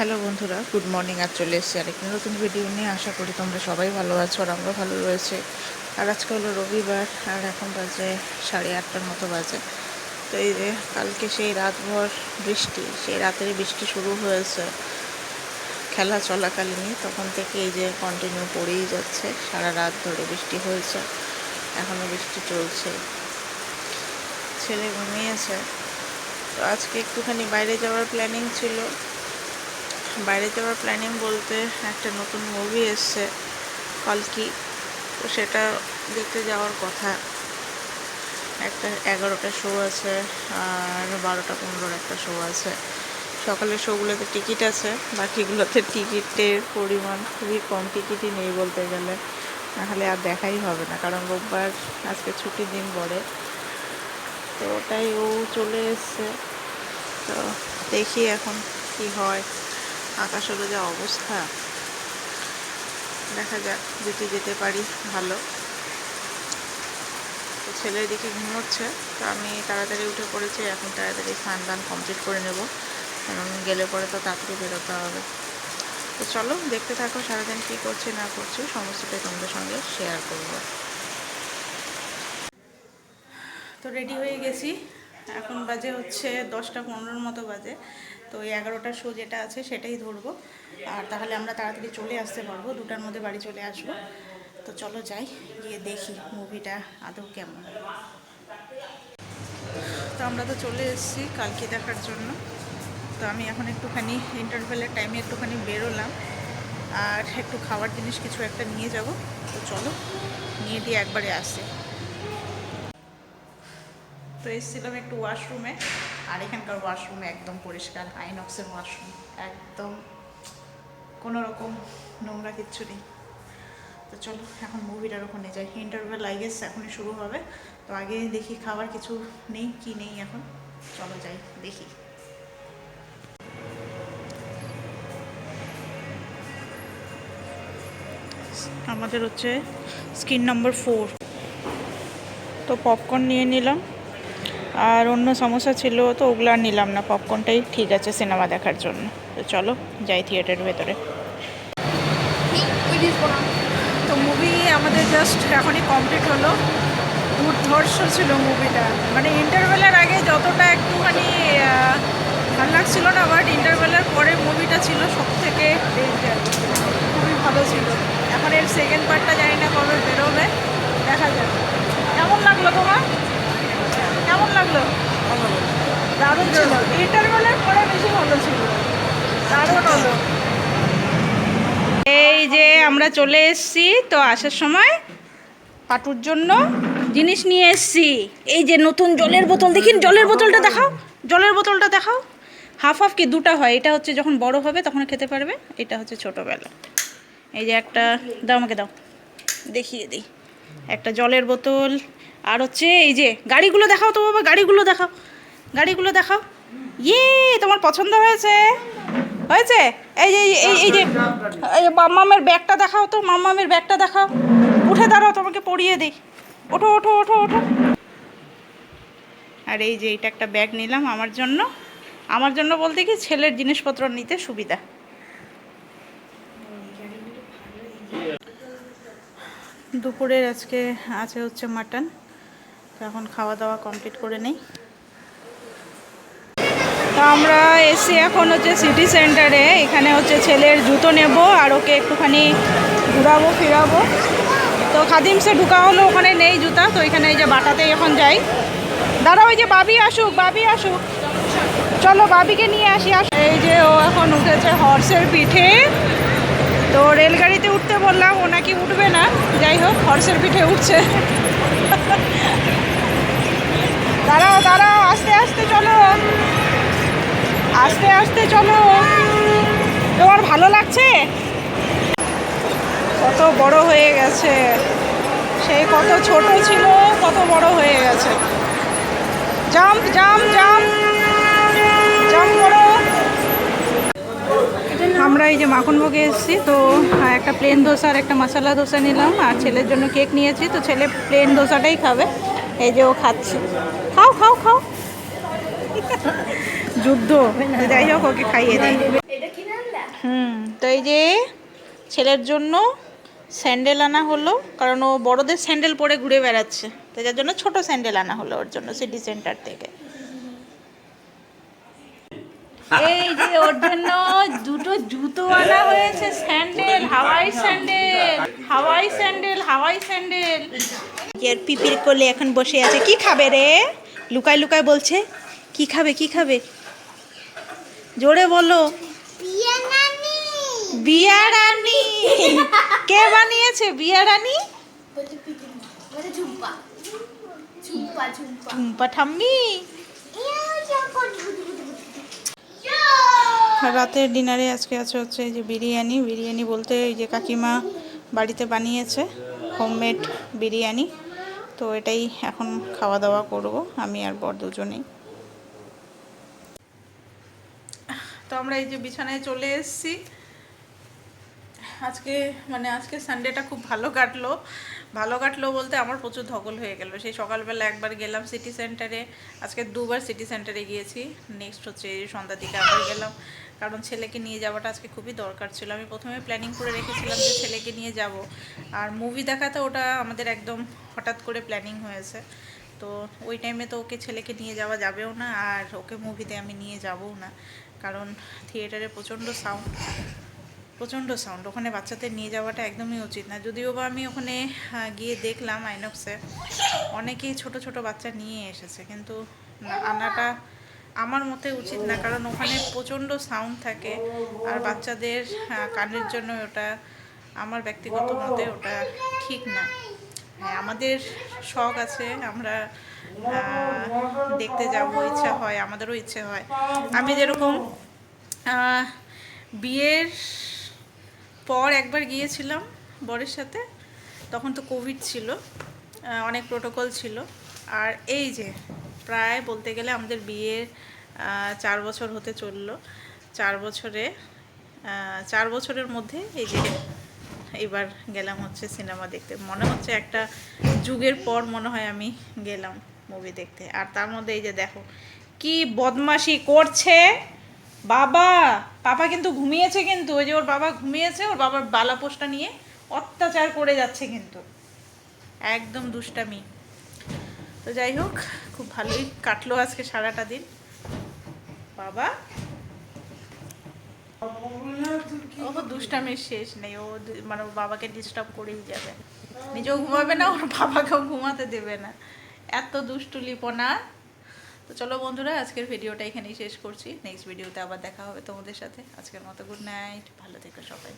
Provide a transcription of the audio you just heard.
Hello বন্ধুরা, good morning. আর চলে এসেছি আরেকটি নতুন ভিডিও নিয়ে। আশা করি তোমরা সবাই ভালো আছো আর আমরা ভালো রয়েছে। আর আজকে হলো রবিবার, আর এখন বাজে সাড়ে আটটার মতো বাজে। তো এই যে কালকে সেই রাতভর বৃষ্টি, সেই রাতের বৃষ্টি শুরু হয়েছে খেলা চলাকালীনই তখন থেকে এই যে কন্টিনিউ পড়েই যাচ্ছে, সারা রাত ধরে বৃষ্টি হয়েছে এখনও বৃষ্টি চলছে। ছেলে ঘুমিয়েছে তো আজকে একটুখানি বাইরে যাওয়ার প্ল্যানিং ছিল। বাইরে যাওয়ার প্ল্যানিং বলতে একটা নতুন মুভি এসছে, কলকি। তো সেটা দেখতে যাওয়ার কথা। একটা এগারোটা শো আছে আর বারোটা পনেরোর একটা শো আছে। সকালের শোগুলোতে টিকিট আছে, বাকিগুলোতে টিকিটের পরিমাণ খুবই কম টিকিটই নেই বলতে গেলে। নাহলে আর দেখাই হবে না, কারণ রোববার আজকে ছুটির দিন পড়ে তো ওটাই ও চলে এসছে। তো দেখি এখন কি হয়। আকাশেরও যা অবস্থা। দেখা যাক যদি যেতে পারি, ভালো। তো দিকে ঘুমোচ্ছে, তো আমি তাড়াতাড়ি উঠে পড়েছি, এখন তাড়াতাড়ি স্নান দান কমপ্লিট করে নেব। কারণ গেলে পরে তো তাড়াতাড়ি বেরোতে হবে। তো চলো, দেখতে থাকো সারাদিন কী করছি, না করছি, সমস্তটাই তোমাদের সঙ্গে শেয়ার করব। তো রেডি হয়ে গেছি। এখন বাজে হচ্ছে দশটা পনেরোর মতো বাজে। তো এই এগারোটার শো যেটা আছে সেটাই ধরবো। আর তাহলে আমরা তাড়াতাড়ি চলে আসতে পারব, দুটার মধ্যে বাড়ি চলে আসব। তো চলো যাই, গিয়ে দেখি মুভিটা আদৌ কেমন। তো আমরা তো চলে এসেছি কালকে দেখার জন্য। তো আমি এখন একটুখানি ইন্টারভেলের টাইমে একটুখানি বেরোলাম। আর একটু খাওয়ার জিনিস কিছু একটা নিয়ে যাব। তো চলো, নিয়ে দিয়ে একবারে আসি। তো এসেছিলাম একটু ওয়াশরুমে আর এখানকার ওয়াশরুম একদম পরিষ্কার আইনক্সের ওয়াশরুম একদম কোনো রকম নোংরা কিচ্ছু নেই। তো চলো, এখন মুভিটার ওখানে যাই। ইন্টারভেল আই গেস এখনই শুরু হবে। তো আগে দেখি খাবার কিছু নেই কি নেই এখন। চলো যাই, দেখি। আমাদের হচ্ছে স্ক্রিন নাম্বার ফোর তো পপকর্ন নিয়ে নিলাম। আর অন্য সমস্যা ছিল তো ওগুলো আর নিলাম না। পপকর্নটাই ঠিক আছে সিনেমা দেখার জন্য। তো চলো, যাই থিয়েটারের ভেতরে। তো মুভি আমাদের জাস্ট এখনই কমপ্লিট হলো। দুর্ধর্ষ ছিল মুভিটা মানে ইন্টারভেলের আগে যতটা একটুখানি ভালো লাগছিল না বাট ইন্টারভেলের পরে মুভিটা ছিল সব থেকে খুবই ভালো ছিল। এখন এর সেকেন্ড পার্টটা জানি না কবে বেরোবে দেখা যাবে কেমন লাগল তোমার কেমন লাগল দারুণ ছিল ইন্টারভেলের পরে বেশি ভালো ছিল দারুণ হলো এই যে আমরা চলে এসছি, তো আসার সময় পাটুর জন্য জিনিস নিয়ে এসেছি। এই যে নতুন জলের বোতল দেখিন জলের বোতলটা দেখাও, জলের বোতলটা দেখাও। হাফ হাফ কি দুটা হয়? এটা হচ্ছে যখন বড় হবে তখন খেতে পারবে, এটা হচ্ছে ছোটোবেলা। এই যে একটা, দাও আমাকে দাও, দেখিয়ে দিই। একটা জলের বোতল, আর হচ্ছে এই যে গাড়িগুলো দেখাও তো বাবা, গাড়িগুলো দেখাও গাড়িগুলো দেখাও। ইয়ে তোমার পছন্দ হয়েছে? হয়েছে? এই যে, এই এই যে এই যে মাম্মামের ব্যাগটা দেখাও তো মাম্মামের ব্যাগটা দেখাও। উঠে দাঁড়াও, তোমাকে পরিয়ে দিই। ওঠো ওঠো ওঠো ওঠো। আর এই যে, এইটা একটা ব্যাগ নিলাম আমার জন্য। আমার জন্য বলতে কি, ছেলের জিনিসপত্র নিতে সুবিধা। দুপুরের আজকে আছে হচ্ছে মাটন। তো এখন খাওয়া দাওয়া কমপ্লিট করে নেই। তো আমরা এসি এখন হচ্ছে সিটি সেন্টারে এখানে হচ্ছে ছেলের জুতো নেব আর ওকে একটুখানি ঘুরাবো, ফিরাবো। তো খাদিমসে ঢুকা হলো, ওখানে নেই জুতা, তো এখানে এই যে বাটাতে এখন যাই। দাঁড়া ওই যে বাবি আসুক বাবি আসুক। চলো বাবিকে নিয়ে আসি আস এই যে ও এখন উঠেছে হর্সের পিঠে। তো রেলগাড়িতে উঠতে বললাম, ও নাকি উঠবে না। যাই হোক হর্সের পিঠে উঠছে। দাঁড়াও দাঁড়াও, আস্তে আস্তে চলো। আস্তে আস্তে চলো। তোমার ভালো লাগছে? কত বড় হয়ে গেছে। সেই কত ছোট ছিল, কত বড় হয়ে গেছে। Jump jump jump. জাম্প করো। আমরা এই যে মাখনভোগে এসেছি, তো একটা প্লেন দোসা আর একটা মশলা দোসা নিলাম, আর ছেলের জন্য কেক নিয়েছি, তো ছেলে প্লেন দোসাটাই খাবে। এই যে ও খাচ্ছে। খাও খাও খাও। যুদ্ধ। যাই হোক, ওকে খাইয়ে দেয়। হুম, তো এই যে ছেলের জন্য স্যান্ডেল আনা হলো, কারণ ও বড়দের স্যান্ডেল পরে ঘুরে বেড়াচ্ছে। তো যার জন্য ছোট স্যান্ডেল আনা হলো ওর জন্য সিটি সেন্টার থেকে। এই যে ওর জন্য দুটো জুতো আনা হয়েছে, স্যান্ডেল, হাওয়াই স্যান্ডেল হাওয়াই স্যান্ডেল হাওয়াই স্যান্ডেল। এর পিপির কোলে এখন বসে আছে। কি খাবে রে? লুকায় লুকায় বলছে, কি খাবে কি খাবে? জোরে বলো। বিয়ে নানি কে বানিয়েছে বিয়া রানী বলতে পিপি ঝুম্পা। ঝুম্পা ঝুম্পা। টুম্পা ঠাম্মি। যখন বুদু বুদু বুদু রাতের ডিনারে আজকে আছে হচ্ছে এই যে বিরিয়ানি। বিরিয়ানি বলতে এই যে কাকিমা বাড়িতে বানিয়েছে হোমমেড বিরিয়ানি। তো এটাই এখন খাওয়া দাওয়া করব আমি আর বর দুজনেই। তো আমরা এই যে বিছানায় চলে এসেছি। আজকে মানে আজকে সানডেটা খুব ভালো কাটলো। ভালো কাটলো বলতে আমার প্রচুর ধকল হয়ে গেল। সেই সকালবেলা একবার গেলাম সিটি সেন্টারে আজকে দুবার সিটি সেন্টারে গিয়েছি। নেক্সট হচ্ছে সন্ধ্যার দিকে আবার গেলাম। কারণ ছেলেকে নিয়ে যাওয়াটা আজকে খুবই দরকার ছিল। আমি প্রথমে প্ল্যানিং করে রেখেছিলাম যে ছেলেকে নিয়ে যাব। আর মুভি দেখাতে ওটা আমাদের একদম হঠাৎ করে প্ল্যানিং হয়েছে। তো ওই টাইমে তো ওকে ছেলেকে নিয়ে যাওয়া যাবেও না। আর ওকে মুভিতে আমি নিয়ে যাবও না। কারণ থিয়েটারে প্রচণ্ড সাউন্ড প্রচণ্ড সাউন্ড ওখানে বাচ্চাদের নিয়ে যাওয়াটা একদমই উচিত না। যদিও বা আমি ওখানে গিয়ে দেখলাম আইনক্সে, অনেকেই ছোট ছোট বাচ্চা নিয়ে এসেছে, কিন্তু আনাটা আমার মতে উচিত না, কারণ ওখানে প্রচণ্ড সাউন্ড থাকে আর বাচ্চাদের কানের জন্য ওটা, আমার ব্যক্তিগত মতে ওটা ঠিক না। হ্যাঁ আমাদের শখ আছে, আমরা দেখতে যাব, ইচ্ছা হয়, আমাদেরও ইচ্ছে হয়। আমি যেরকম বিয়ের পর একবার গিয়েছিলাম বরের সাথে, তখন তো কোভিড ছিল অনেক প্রোটোকল ছিল। আর এই যে, প্রায় বলতে গেলে আমাদের বিয়ের চার বছর হতে চলল। চার বছরে চার বছরের মধ্যে এই যে এবার গেলাম হচ্ছে সিনেমা দেখতে। মনে হচ্ছে একটা যুগের পর মনে হয় আমি গেলাম মুভি দেখতে। আর তার মধ্যে এই যে দেখো, কি বদমাশি করছে। বাবা, পাপা কিন্তু ঘুমিয়েছে কিন্তু। ওই যে ওর বাবা ঘুমিয়েছে, ওর বাবার বালাপোষটা নিয়ে অত্যাচার করে যাচ্ছে কিন্তু। একদম দুষ্টামি। তো যাই হোক, খুব ভালোই কাটলো আজকে সারাটা দিন। বাবা ও দুষ্টামের শেষ নেই ও মানে ওর বাবাকে ডিস্টার্ব করেই যাবে। নিজেও ঘুমাবে না ওর বাবাকেও ঘুমাতে দেবে না। এত দুষ্টু লিপনা। তো চলো বন্ধুরা আজকের ভিডিওটা এখানেই শেষ করছি। নেক্সট ভিডিওতে আবার দেখা হবে তোমাদের সাথে। আজকের মতো গুড নাইট ভালো থেকো সবাই।